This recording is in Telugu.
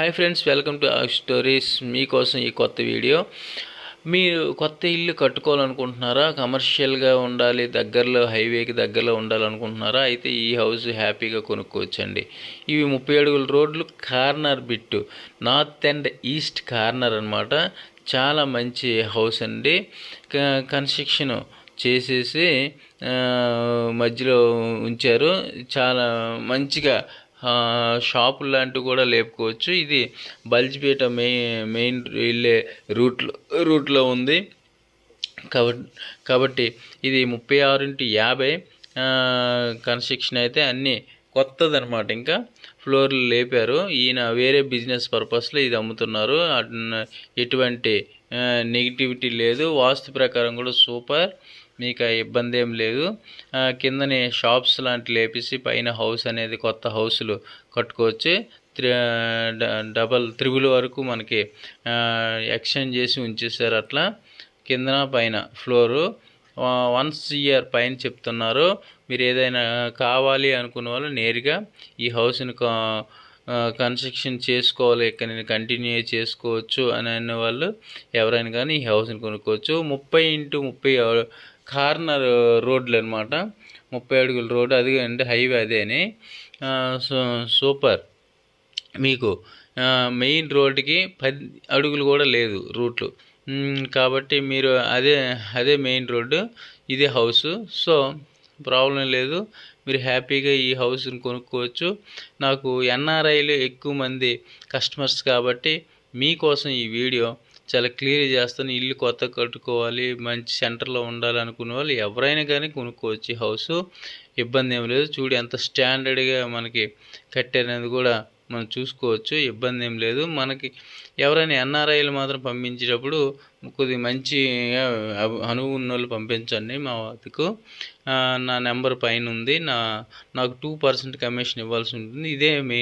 Hi friends welcome to our stories మీకోసం ఈ కొత్త వీడియో. మీరు కొత్త ఇల్లు కట్టుకోవాలనుకుంటున్నారా? కమర్షియల్గా ఉండాలి దగ్గరలో హైవేకి దగ్గరలో ఉండాలనుకుంటున్నారా? అయితే ఈ హౌస్ హ్యాపీగా కొనుక్కోవచ్చండి. ఇవి ముప్పై అడుగుల రోడ్లు corner bit. North and east corner అనమాట చాలా మంచి హౌస్ అండి. క- కన్స్ట్రక్షన్ చేసేసి మధ్యలో ఉంచారు. చాలా మంచిగా షాపులు లాంటివి కూడా లేపుకోవచ్చు. ఇది బల్జిపేట మెయిన్ మెయిన్ వెళ్ళే రూట్లో రూట్లో ఉంది. కాబట్టి కాబట్టి ఇది ముప్పై ఆరు ఇంటూ యాభై కన్స్ట్రక్షన్ అయితే అన్నీ కొత్తది అనమాట ఇంకా ఫ్లోర్లు లేపారు. ఈయన వేరే బిజినెస్ పర్పస్లో ఇది అమ్ముతున్నారు. ఎటువంటి నెగిటివిటీ లేదు. వాస్తు ప్రకారం కూడా సూపర్. మీకు ఆ ఇబ్బంది ఏం లేదు. కిందనే షాప్స్ లాంటి లేపేసి పైన హౌస్ అనేది కొత్త హౌస్లు కట్టుకోవచ్చు. త్రి డబల్ త్రిబుల్ వరకు మనకి ఎక్స్చేంజ్ చేసి ఉంచేసారు అట్లా. కిందన పైన ఫ్లోరు. వన్స్ ఇయర్ పైన చెప్తున్నారు. మీరు ఏదైనా కావాలి అనుకున్న వాళ్ళు నేరుగా ఈ హౌస్ని కన్స్ట్రక్షన్ చేసుకోవాలి ఇక్కడ నేను కంటిన్యూ చేసుకోవచ్చు అని అనే వాళ్ళు ఎవరైనా కానీ ఈ హౌస్ని కొనుక్కోవచ్చు. ముప్పై ఇంటూ ముప్పై కార్నర్ రోడ్లు అనమాట ముప్పై అడుగుల రోడ్డు అది అంటే హైవే అదేని ఆ, సూపర్. మీకు మెయిన్ రోడ్డుకి పది అడుగులు కూడా లేదు రూట్లు. కాబట్టి మీరు అదే అదే మెయిన్ రోడ్డు ఇదే హౌస్ సో ప్రాబ్లం లేదు. మీరు హ్యాపీగా ఈ హౌస్ని కొనుక్కోవచ్చు. నాకు ఎన్ఆర్ఐలు ఎక్కువ మంది కస్టమర్స్ కాబట్టి మీకోసం ఈ వీడియో చాలా క్లియర్ చేస్తాను. ఇల్లు కొత్త కట్టుకోవాలి మంచి సెంటర్లో ఉండాలి అనుకునే వాళ్ళు ఎవరైనా కానీ కొనుక్కోవచ్చు ఈ హౌస్ ఇబ్బంది ఏం లేదు. చూడు ఎంత స్టాండర్డ్గా మనకి కట్టారనేది కూడా మనం చూసుకోవచ్చు ఇబ్బంది ఏం లేదు. మనకి ఎవరైనా ఎన్ఆర్ఐలు మాత్రం పంపించేటప్పుడు కొద్దిగా మంచిగా అనువు ఉన్న వాళ్ళు పంపించండి మా వద్దకు నా నెంబర్ పైన ఉంది. నా నాకు టూ పర్సెంట్ కమిషన్ ఇవ్వాల్సి ఉంటుంది. ఇదే మెయిన్